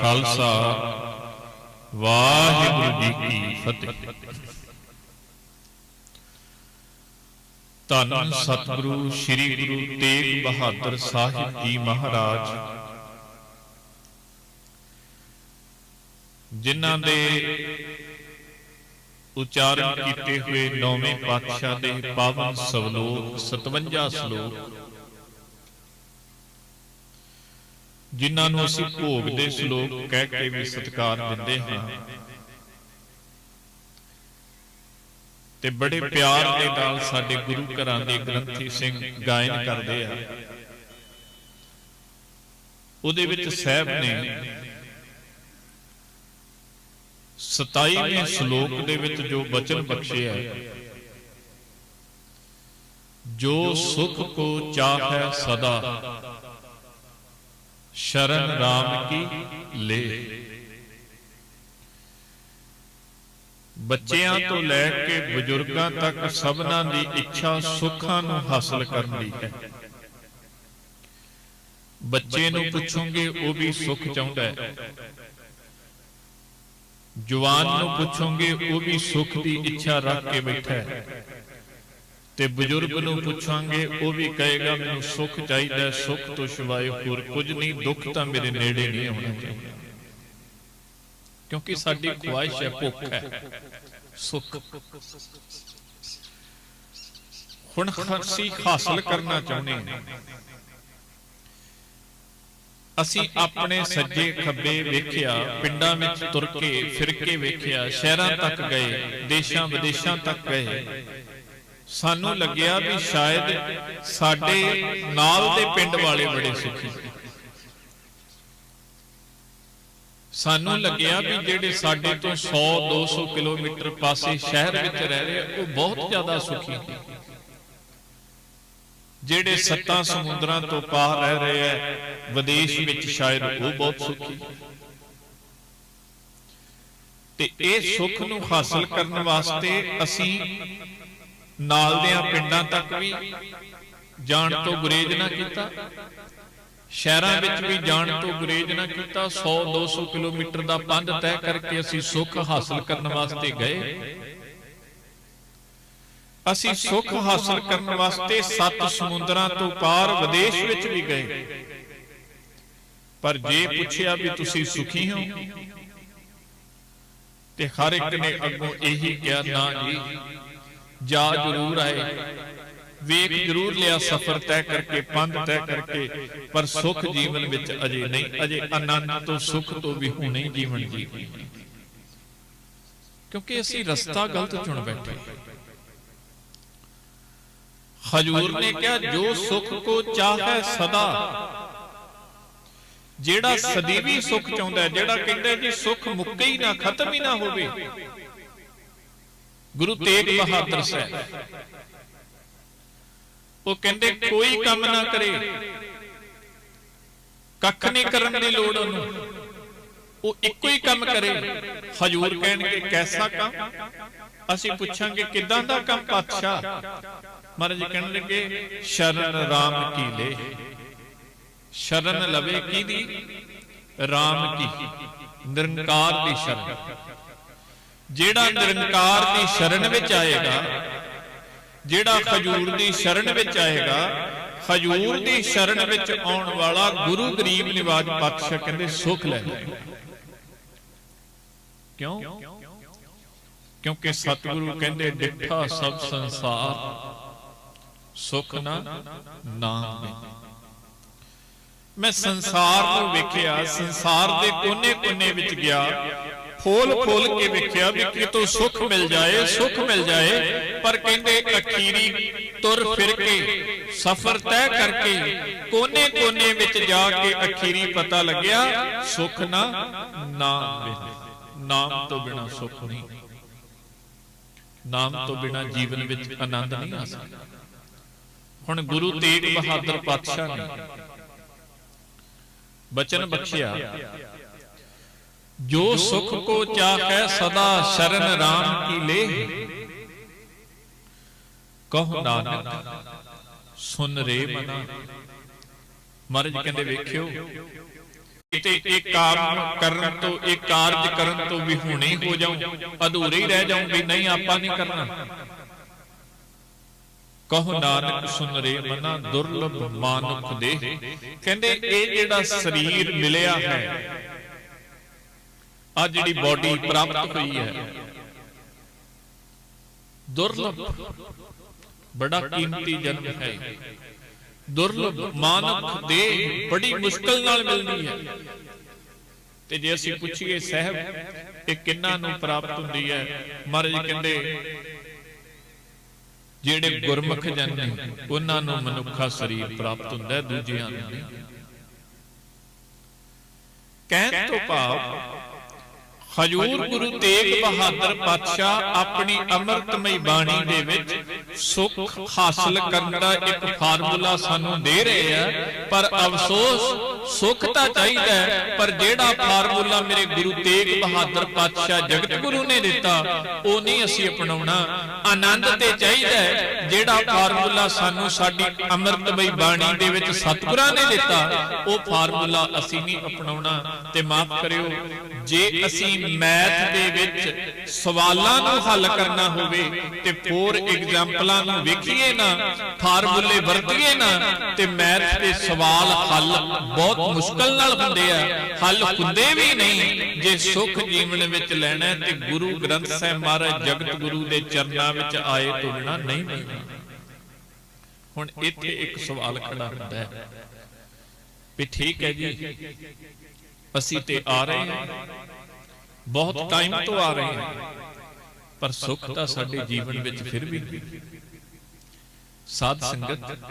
ਖਾਲਸਾ, ਵਾਹਿਗੁਰੂ ਜੀ ਕੀ ਫਤਿਹ। ਧੰਨ ਸਤਿਗੁਰੂ ਸ੍ਰੀ ਗੁਰੂ ਤੇਗ ਬਹਾਦਰ ਸਾਹਿਬ ਜੀ ਮਹਾਰਾਜ, ਜਿਨ੍ਹਾਂ ਦੇ ਉਚਾਰਨ ਕੀਤੇ ਹੋਏ ਨੌਵੇਂ ਪਾਤਸ਼ਾਹ ਦੇ ਪਾਵਨ ਸਵਲੋਕ 57 ਸ਼ਲੋਕ ਜਿਨ੍ਹਾਂ ਨੂੰ ਅਸੀਂ ਭੋਗ ਦੇ ਸ਼ਲੋਕ ਕਹਿ ਕੇ ਵੀ ਸਤਿਕਾਰ ਦਿੰਦੇ ਹਾਂ। ਤੇ ਬੜੇ ਪਿਆਰ ਦੇ ਨਾਲ ਸਾਡੇ ਗੁਰੂ ਘਰਾਂ ਦੇ ਗ੍ਰੰਥੀ ਸਿੰਘ ਗਾਇਨ ਕਰਦੇ ਆ। ਉਹਦੇ ਵਿੱਚ ਸਹਿਬ ਨੇ 27ਵੇਂ ਸ਼ਲੋਕ ਦੇ ਵਿੱਚ ਜੋ ਬਚਨ ਬਖਸ਼ਿਆ ਹੈ। ਜੋ ਸੁਖ ਕੋ ਚਾਹੈ ਸਦਾ। ਸ਼ਰਨ ਰਾਮ ਕੀ ਲੈ। ਬੱਚਿਆਂ ਤੋਂ ਲੈ ਕੇ ਬਜ਼ੁਰਗਾਂ ਤੱਕ ਸਭਨਾਂ ਦੀ ਇੱਛਾ ਸੁੱਖਾਂ ਨੂੰ ਹਾਸਲ ਕਰਨ ਦੀ ਹੈ। ਬੱਚੇ ਨੂੰ ਪੁੱਛੋਗੇ ਉਹ ਵੀ ਸੁੱਖ ਚਾਹੁੰਦਾ ਹੈ। ਜਵਾਨ ਨੂੰ ਪੁੱਛੋਗੇ ਉਹ ਵੀ ਸੁੱਖ ਦੀ ਇੱਛਾ ਰੱਖ ਕੇ ਬੈਠਾ ਹੈ। ਤੇ ਬਜ਼ੁਰਗ ਨੂੰ ਪੁੱਛਾਂਗੇ, ਉਹ ਵੀ ਕਹੇਗਾ, ਮੈਨੂੰ ਸੁੱਖ ਚਾਹੀਦਾ, ਸੁੱਖ ਤੋਂ ਸਿਵਾਏ ਹੋਰ ਕੁਝ ਨਹੀਂ, ਦੁੱਖ ਤਾਂ ਮੇਰੇ ਨੇੜੇ ਨਹੀਂ ਆਉਣਾ ਚਾਹੀਦਾ। ਕਿਉਂਕਿ ਸਾਡੀ ਖੁਆਇਸ਼ ਹੈ, ਭੁੱਖ ਹੈ। ਸੁੱਖ। ਹੁਣ ਅਸੀਂ ਹਾਸਲ ਕਰਨਾ ਚਾਹੁੰਦੇ ਹਾਂ। ਅਸੀਂ ਆਪਣੇ ਸੱਜੇ ਖੱਬੇ ਵੇਖਿਆ, ਪਿੰਡਾਂ ਵਿੱਚ ਤੁਰ ਕੇ, ਫਿਰਕੇ ਵੇਖਿਆ, ਸ਼ਹਿਰਾਂ ਤੱਕ ਗਏ ਦੇਸ਼ਾਂ ਵਿਦੇਸ਼ਾਂ ਤੱਕ ਗਏ। ਸਾਨੂੰ ਲੱਗਿਆ ਵੀ ਸ਼ਾਇਦ ਸਾਡੇ ਨਾਲ ਦੇ ਪਿੰਡ ਵਾਲੇ ਬੜੇ ਸੁਖੀ। ਸਾਨੂੰ ਲੱਗਿਆ ਵੀ ਜਿਹੜੇ ਸਾਡੇ ਤੋਂ 100 200 ਕਿਲੋਮੀਟਰ ਪਾਸੇ ਸ਼ਹਿਰ ਵਿੱਚ ਰਹਿ ਰਹੇ ਉਹ ਬਹੁਤ ਜ਼ਿਆਦਾ ਸੁਖੀ ਨੇ ਜਿਹੜੇ ਸੱਤਾਂ ਸਮੁੰਦਰਾਂ ਤੋਂ ਪਾਰ ਰਹਿ ਰਹੇ ਐ ਵਿਦੇਸ਼ ਵਿੱਚ ਸ਼ਾਇਦ ਉਹ ਬਹੁਤ ਸੁਖੀ। ਤੇ ਇਹ ਸੁੱਖ ਨੂੰ ਹਾਸਲ ਕਰਨ ਵਾਸਤੇ ਅਸੀਂ ਨਾਲ ਦੇ ਪਿੰਡਾਂ ਤੱਕ ਵੀ ਜਾਣ ਤੋਂ ਗੁਰੇਜ ਨਾ ਕੀਤਾ। ਸ਼ਹਿਰਾਂ ਵਿੱਚ ਵੀ ਜਾਣ ਤੋਂ ਗੁਰੇਜ ਨਾ ਕੀਤਾ। 100 200 ਕਿਲੋਮੀਟਰ ਦਾ ਪੰਧ ਤੈਅ ਕਰਕੇ ਅਸੀਂ ਸੁੱਖ ਹਾਸਲ ਕਰਨ ਵਾਸਤੇ ਗਏ। ਅਸੀਂ ਸੁੱਖ ਹਾਸਲ ਕਰਨ ਵਾਸਤੇ ਸੱਤ ਸਮੁੰਦਰਾਂ ਤੋਂ ਪਾਰ ਵਿਦੇਸ਼ ਵਿੱਚ ਵੀ ਗਏ। ਪਰ ਜੇ ਪੁੱਛਿਆ ਵੀ ਤੁਸੀਂ ਸੁਖੀ ਹੋ, ਤੇ ਹਰ ਇੱਕ ਨੇ ਅੱਗੋਂ ਇਹੀ ਕਿਹਾ, ਨਾ ਜੀ ਜਾ ਜ਼ਰੂਰ ਆਏ। ਵੇਖ ਜ਼ਰੂਰ ਲਿਆ ਸਫ਼ਰ ਤੈਅ ਕਰਕੇ, ਪੰਧ ਤੈਅ ਕਰਕੇ, ਪਰ ਸੁਖ ਜੀਵਨ ਵਿੱਚ ਅਜੇ ਨਹੀਂ, ਅਜੇ ਆਨੰਦ ਤੋਂ ਸੁਖ ਤੋਂ ਵੀ ਹੁਣੇ ਜੀਵਨ ਜੀ। ਕਿਉਂਕਿ ਅਸੀਂ ਰਸਤਾ ਗਲਤ ਚੁਣ ਬੈਠੇ। ਹਜੂਰ ਨੇ ਕਿਹਾ, ਜੋ ਸੁਖ ਕੋ ਚਾਹੇ ਸਦਾ, ਜਿਹੜਾ ਸਦੀਵੀ ਸੁਖ ਚਾਹੁੰਦਾ ਜਿਹੜਾ ਕਹਿੰਦਾ ਜੀ, ਸੁਖ ਮੁੱਕੇ ਹੀ ਨਾ, ਖਤਮ ਹੀ ਨਾ ਹੋਵੇ। ਗੁਰੂ ਤੇਗ ਬਹਾਦਰ ਸਾਹਿਬ। ਉਹ ਕਹਿੰਦੇ ਕੋਈ ਕੰਮ ਨਾ ਕਰੇ। ਕੱਖ ਨਹੀਂ ਕਰਨ ਦੀ ਲੋੜ ਉਹਨੂੰ। ਉਹ ਇੱਕੋ ਹੀ ਕੰਮ ਕਰੇ। ਹਜੂਰ ਕਹਿਣਗੇ ਕੈਸਾ ਕੰਮ? ਅਸੀਂ ਪੁੱਛਾਂਗੇ ਕਿਦਾਂ ਦਾ ਕੰਮ ਪਾਤਸ਼ਾਹ? ਮਹਾਰਾਜ ਕਹਿਣ ਲੱਗੇ ਸ਼ਰਨ ਰਾਮ ਕੀ ਲੈ? ਸ਼ਰਨ ਲਵੇ ਕੀ ਦੀ ਰਾਮ ਕੀ? ਨਿਰੰਕਾਰ ਦੀ ਸ਼ਰਨ। ਜਿਹੜਾ ਨਿਰੰਕਾਰ ਦੀ ਸ਼ਰਨ ਵਿੱਚ ਆਏਗਾ ਜਿਹੜਾ ਖਜੂਰ ਦੀ ਸ਼ਰਨ ਵਿੱਚ ਆਏਗਾ ਖਜੂਰ ਦੀ ਸ਼ਰਨ ਵਿੱਚ ਆਉਣ ਵਾਲਾ ਗੁਰੂ ਗਰੀਬ ਨਿਵਾਜ ਪਾਤਸ਼ਾਹ ਕਹਿੰਦੇ ਸੁਖ ਲੈ ਜਾਏਗਾ ਕਿਉਂ? ਕਿਉਂਕਿ ਸਤਿਗੁਰੂ ਕਹਿੰਦੇ ਡਿੱਠਾ ਸਭ ਸੰਸਾਰ ਸੁਖ ਨਾ ਨਾਮ ਮੈਂ ਸੰਸਾਰ ਨੂੰ ਵੇਖਿਆ ਸੰਸਾਰ ਦੇ ਕੋਨੇ-ਕੋਨੇ ਵਿੱਚ ਗਿਆ। ਫੋਲ ਫੋਲ ਕੇ ਵੇਖਿਆ ਵੀ ਕਿਤੋਂ ਸੁੱਖ ਮਿਲ ਜਾਏ ਸੁੱਖ ਮਿਲ ਜਾਏ। ਪਰ ਕਹਿੰਦੇ ਅਖੀਰੀ ਤੁਰ ਫਿਰ ਕੇ ਸਫ਼ਰ ਤੈਅ ਕਰਕੇ ਕੋਨੇ-ਕੋਨੇ ਵਿੱਚ ਜਾ ਕੇ ਅਖੀਰੀ ਪਤਾ ਲੱਗਿਆ ਸੁੱਖ ਨਾ ਨਾਮ ਮਿਲੇ ਨਾਮ ਤੋਂ ਬਿਨਾ ਸੁੱਖ ਨਹੀਂ। ਨਾਮ ਤੋਂ ਬਿਨਾ ਜੀਵਨ ਵਿੱਚ ਆਨੰਦ ਨਹੀਂ ਆ ਸਕਦਾ। ਹੁਣ ਗੁਰੂ ਤੇਗ ਬਹਾਦਰ ਪਾਤਸ਼ਾਹ ਨੇ ਬਚਨ ਬਖਸ਼ਿਆ। ਜੋ ਸੁਖ ਕੋ ਚਾਹੈ ਸਦਾ ਸ਼ਰਨ ਰਾਮ ਕੀ ਲੈ ਕਹੋ ਨਾਨਕ, ਸੁਨ ਰੇ ਮਨਾ। ਮਹਾਰਾਜ ਕਹਿੰਦੇ ਵੇਖਿਓ, ਕਿਤੇ ਇਹ ਕੰਮ ਕਰਨ ਤੋਂ, ਇਹ ਕਾਰਜ ਕਰਨ ਤੋਂ ਵੀ ਹੁਣੇ ਹੋ ਜਾਉ, ਅਧੂਰੇ ਹੀ ਰਹਿ ਜਾਉ ਵੀ ਨਹੀਂ ਆਪਾਂ ਨਹੀਂ ਕਰਨਾ। ਕਹੋ ਨਾਨਕ, ਸੁਨ ਰੇ ਮਨਾ, ਦੁਰਲਭ ਮਾਨੁਖ ਦੇ ਕਹਿੰਦੇ ਇਹ ਜਿਹੜਾ ਸਰੀਰ ਮਿਲਿਆ ਹੈ ਆ ਜਿਹੜੀ ਬਾਡੀ ਪ੍ਰਾਪਤ ਹੋਈ ਹੈ। ਦੁਰਲਭ। ਬੜਾ ਕੀਮਤੀ ਜਨਮ ਹੈ। ਦੁਰਲਭ। ਮਾਨਵ ਦੇ ਬੜੀ ਮੁਸ਼ਕਲ ਨਾਲ ਮਿਲਦੀ ਹੈ। ਤੇ ਜੇ ਅਸੀਂ ਪੁੱਛੀਏ ਸਹਿਬ ਇਹ ਕਿੰਨਾ ਨੂੰ ਪ੍ਰਾਪਤ ਹੁੰਦੀ ਹੈ ਮਹਾਰਾਜ ਕਹਿੰਦੇ ਜਿਹੜੇ ਗੁਰਮੁਖ ਜਨ ਨੇ ਉਹਨਾਂ ਨੂੰ ਮਨੁੱਖਾ ਸਰੀਰ ਪ੍ਰਾਪਤ ਹੁੰਦਾ ਹੈ ਦੂਜਿਆਂ ਨੂੰ ਨਹੀਂ। ਕਹਿਣ ਤੋਂ ਭਾਵ ਹਜੂਰ ਗੁਰੂ ਤੇਗ ਬਹਾਦਰ ਪਾਤਸ਼ਾਹ ਆਪਣੀ ਅੰਮ੍ਰਿਤਮਈ ਬਾਣੀ ਦੇ ਵਿੱਚ ਸੁਖ ਹਾਸਲ ਕਰਨ ਦਾ ਇੱਕ ਫਾਰਮੂਲਾ ਸਾਨੂੰ ਦੇ ਰਹੇ ਆ ਪਰ ਅਫਸੋਸ ਸੁਖ ਤਾਂ ਚਾਹੀਦਾ ਪਰ ਜਿਹੜਾ ਫਾਰਮੂਲਾ ਮੇਰੇ ਗੁਰੂ ਤੇਗ ਬਹਾਦਰ ਪਾਤਸ਼ਾਹ ਜਗਤ ਗੁਰੂ ਨੇ ਦਿੱਤਾ ਉਹ ਨਹੀਂ ਅਸੀਂ ਅਪਣਾਉਣਾ। ਆਨੰਦ ਤੇ ਚਾਹੀਦਾ ਜਿਹੜਾ ਫਾਰਮੂਲਾ ਸਾਨੂੰ ਸਾਡੀ ਅੰਮ੍ਰਿਤਮਈ ਬਾਣੀ ਦੇ ਵਿੱਚ ਸਤਿਗੁਰਾਂ ਨੇ ਦਿੱਤਾ ਉਹ ਫਾਰਮੂਲਾ ਅਸੀਂ ਨਹੀਂ ਅਪਣਾਉਣਾ। ਤੇ ਮਾਫ ਕਰਿਓ। ਜੇ ਅਸੀਂ ਮੈਥ ਦੇ ਵਿੱਚ ਸਵਾਲਾਂ ਨੂੰ ਹੱਲ ਕਰਨਾ ਹੋਵੇ ਤੇ ਫੋਰ ਐਗਜ਼ਾਮਪਲਾਂ ਨੂੰ ਵੇਖੀਏ ਨਾ, ਫਾਰਮੂਲੇ ਵਰਤੀਏ ਨਾ, ਤੇ ਮੈਥ ਦੇ ਸਵਾਲ ਹੱਲ ਬਹੁਤ ਮੁਸ਼ਕਲ ਨਾਲ ਹੁੰਦੇ ਆ। ਹੱਲ ਹੁੰਦੇ ਵੀ ਨਹੀਂ, ਜੇ ਸੁਖ ਜੀਵਨ ਵਿੱਚ ਲੈਣਾ ਤੇ ਗੁਰੂ ਗ੍ਰੰਥ ਸਾਹਿਬ ਮਹਾਰਾਜ ਜਗਤ ਗੁਰੂ ਦੇ ਚਰਨਾਂ ਵਿੱਚ ਆਏ ਤੋਂ ਬਿਨਾ ਨਹੀਂ ਮਿਲਣਾ ਹੁਣ ਇੱਥੇ ਇੱਕ ਸਵਾਲ ਖੜਾ ਹੁੰਦਾ ਹੈ ਵੀ ਠੀਕ ਹੈ ਜੀ, ਅਸੀਂ ਤੇ ਆ ਰਹੇ ਹਾਂ। ਬਹੁਤ ਟਾਈਮ ਤੋਂ ਆ ਰਹੇ ਹਾਂ। ਪਰ ਸੁੱਖ ਤਾਂ ਸਾਡੇ ਜੀਵਨ ਵਿੱਚ ਫਿਰ ਵੀ। ਸਾਧ ਸੰਗਤ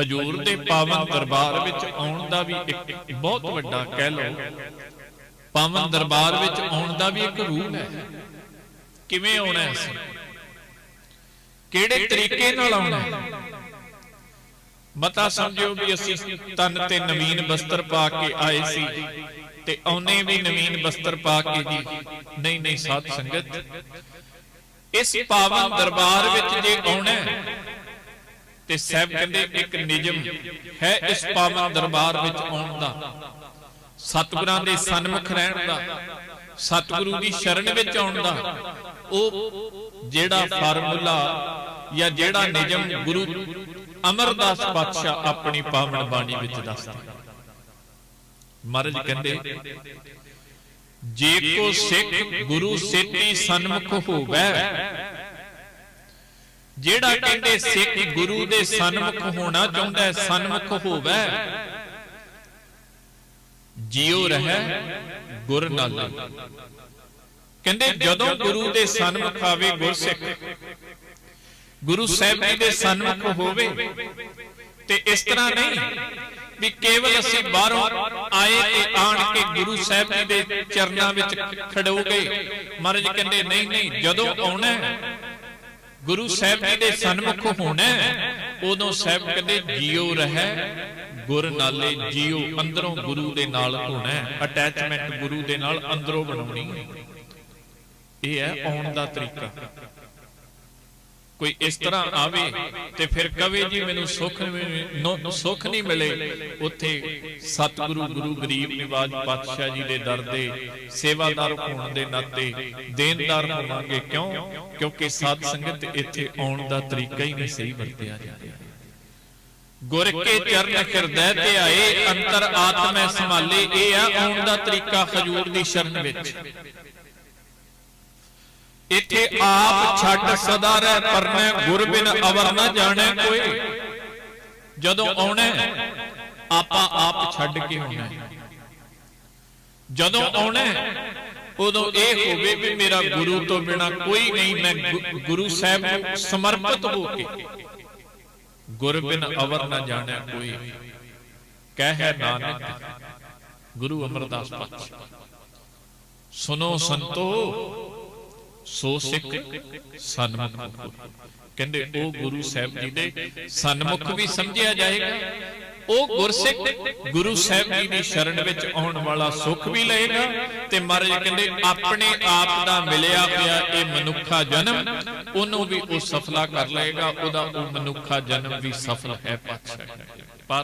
ਹਜੂਰ ਦੇ ਪਾਵਨ ਦਰਬਾਰ ਵਿੱਚ ਆਉਣ ਦਾ ਵੀ ਇੱਕ ਬਹੁਤ ਵੱਡਾ ਕਹਿ ਲਓ। ਪਾਵਨ ਦਰਬਾਰ ਵਿੱਚ ਆਉਣ ਦਾ ਵੀ ਇੱਕ ਰੂਲ ਹੈ। ਕਿਵੇਂ ਆਉਣਾ ਹੈ ਕਿਹੜੇ ਤਰੀਕੇ ਨਾਲ ਆਉਣਾ ਹੈ? ਮਤਾ ਸਮਝਿਓ ਵੀ ਅਸੀਂ ਤਨ ਤੇ ਨਵੀਨ ਬਸਤਰ ਪਾ ਕੇ ਆਏ ਸੀ। ਤੇ ਆਉਨੇ ਵੀ ਨਵੀਨ ਬਸਤਰ ਪਾ ਕੇ ਜੀ। ਨਹੀਂ ਨਹੀਂ, ਸਾਧ ਸੰਗਤ। ਇਸ ਪਾਵਨ ਦਰਬਾਰ ਵਿੱਚ ਜੇ ਆਉਣਾ ਤੇ ਸਾਹਿਬ ਕਹਿੰਦੇ ਇੱਕ ਨਿਯਮ ਹੈ ਇਸ ਪਾਵਨ ਦਰਬਾਰ ਵਿੱਚ ਆਉਣ ਦਾ। ਸਤਿਗੁਰਾਂ ਦੇ ਸਨਮੁਖ ਰਹਿਣ ਦਾ, ਸਤਿਗੁਰੂ ਦੀ ਸ਼ਰਨ ਵਿੱਚ ਆਉਣ ਦਾ। ਉਹ ਜਿਹੜਾ ਫਾਰਮੂਲਾ ਜਾਂ ਜਿਹੜਾ ਨਿਯਮ ਗੁਰੂ ਅਮਰਦਾਸ ਪਾਤਸ਼ਾਹ ਆਪਣੀ ਪਾਵਨ ਬਾਣੀ ਵਿੱਚ ਦੱਸਦਾ। ਮਹਾਰਾਜ ਕਹਿੰਦੇ ਜੇ ਕੋ ਸਿੱਖ ਗੁਰੂ ਸੇਤੀ ਸਨਮੁਖ ਹੋਵੇ ਜਿਹੜਾ ਕਹਿੰਦੇ ਸਿੱਖ ਗੁਰੂ ਦੇ ਸਨਮੁਖ ਹੋਣਾ ਚਾਹੁੰਦਾ ਹੈ ਸਨਮੁਖ ਹੋਵੇ ਜਿਉ ਰਹਿ ਗੁਰ ਨਾਲੇ ਕਹਿੰਦੇ ਜਦੋਂ ਗੁਰੂ ਦੇ ਸਨਮੁਖ ਆਵੇ ਗੁਰਸਿੱਖ। ਗੁਰੂ ਸਾਹਿਬ ਜੀ ਦੇ ਸਨਮੁਖ ਹੋਵੇ ਤੇ ਇਸ ਤਰ੍ਹਾਂ ਨਹੀਂ ਵੀ ਕੇਵਲ ਅਸੀਂ ਬਾਹਰੋਂ ਆਏ ਤੇ ਆਣ ਕੇ ਗੁਰੂ ਸਾਹਿਬ ਜੀ ਦੇ ਚਰਨਾਂ ਵਿੱਚ ਖੜੋਗੇ। ਮਹਾਰਾਜ ਕਹਿੰਦੇ, ਨਹੀਂ ਨਹੀਂ, ਜਦੋਂ ਆਉਣਾ ਗੁਰੂ ਸਾਹਿਬ ਜੀ ਦੇ ਸਨਮੁਖ ਹੋਣਾ ਉਦੋਂ ਸਾਹਿਬ ਕਹਿੰਦੇ ਜਿਉ ਰਹਿ ਗੁਰ ਨਾਲੇ ਜਿਉ ਅੰਦਰੋਂ ਗੁਰੂ ਦੇ ਨਾਲ ਹੋਣਾ ਅਟੈਚਮੈਂਟ ਗੁਰੂ ਦੇ ਨਾਲ ਅੰਦਰੋਂ ਬਣਾਉਣੀ ਇਹ ਹੈ ਆਉਣ ਦਾ ਤਰੀਕਾ। ਕੋਈ ਇਸ ਤਰ੍ਹਾਂ ਆਵੇ ਤੇ ਫਿਰ ਕਵੇ ਜੀ, ਮੈਨੂੰ ਸੁੱਖ ਸੁੱਖ ਨਹੀਂ ਮਿਲੇ। ਉੱਥੇ ਸਤਿਗੁਰੂ ਗੁਰੂ ਗਰੀਬ ਨਿਵਾਜ ਪਾਤਸ਼ਾਹ ਜੀ ਦੇ ਦਰ ਦੇ ਸੇਵਾਦਾਰ ਹੋਣ ਦੇ ਨਾਤੇ ਦੇਣਦਾਰ ਹੋਵਾਂਗੇ। ਕਿਉਂ? ਕਿਉਂਕਿ ਸਾਧ ਸੰਗਤ ਇੱਥੇ ਆਉਣ ਦਾ ਤਰੀਕਾ ਹੀ ਨਹੀਂ ਸਹੀ ਵਰਤਿਆ ਜਾ ਰਿਹਾ। ਗੁਰ ਕੇ ਚਰਨ ਹਿਰਦੈ ਤੇ ਆਏ, ਅੰਤਰ ਆਤਮੈ ਸੰਭਾਲੇ, ਇਹ ਆ ਆਉਣ ਦਾ ਤਰੀਕਾ ਹਜੂਰ ਦੀ ਸ਼ਰਨ ਵਿੱਚ। ਇੱਥੇ ਆਪ ਛੱਡ ਸਦਾ ਰਹਿ ਪਰਮੈ ਗੁਰ ਬਿਨ ਅਵਰ ਨਾ ਜਾਣੈ ਕੋਈ। ਜਦੋਂ ਆਉਣਾ, ਆਪਾਂ ਆਪ ਛੱਡ ਕੇ ਆਉਣਾ। ਜਦੋਂ ਆਉਣਾ, ਉਦੋਂ ਇਹ ਹੋਵੇ ਵੀ ਮੇਰਾ ਗੁਰੂ ਤੋਂ ਬਿਨਾ ਕੋਈ ਨਹੀਂ, ਮੈਂ ਗੁਰੂ ਸਾਹਿਬ ਨੂੰ ਸਮਰਪਿਤ ਹੋ ਕੇ ਗੁਰ ਬਿਨ ਅਵਰ ਨਾ ਜਾਣਿਆ ਕੋਈ। ਕਹਿ ਨਾਨਕ, ਗੁਰੂ ਅਮਰਦਾਸ ਪਾਤਸ਼ਾਹ। ਸੁਨੋ ਸੰਤੋ ਸੋ ਸਿੱਖ ਸਨਮੁਖ ਕਹਿੰਦੇ ਉਹ ਗੁਰੂ ਸਾਹਿਬ ਜੀ ਦੇ ਸਨਮੁਖ ਵੀ ਸਮਝਿਆ ਜਾਏਗਾ। ਉਹ ਗੁਰਸਿੱਖ ਗੁਰੂ ਸਾਹਿਬ ਜੀ ਦੀ ਸ਼ਰਨ ਵਿੱਚ ਆਉਣ ਵਾਲਾ ਸੁੱਖ ਵੀ ਲਏਗਾ। ਤੇ ਮਹਾਰਾਜ ਕਹਿੰਦੇ, ਆਪਣੇ ਆਪ ਦਾ ਮਿਲਿਆ ਪਿਆ ਇਹ ਮਨੁੱਖਾ ਜਨਮ, ਉਹਨੂੰ ਵੀ ਉਹ ਸਫਲਾ ਕਰ ਲਏਗਾ। ਉਹਦਾ ਉਹ ਮਨੁੱਖਾ ਜਨਮ ਵੀ ਸਫਲ ਹੈ ਪਾਤਸ਼ਾਹ।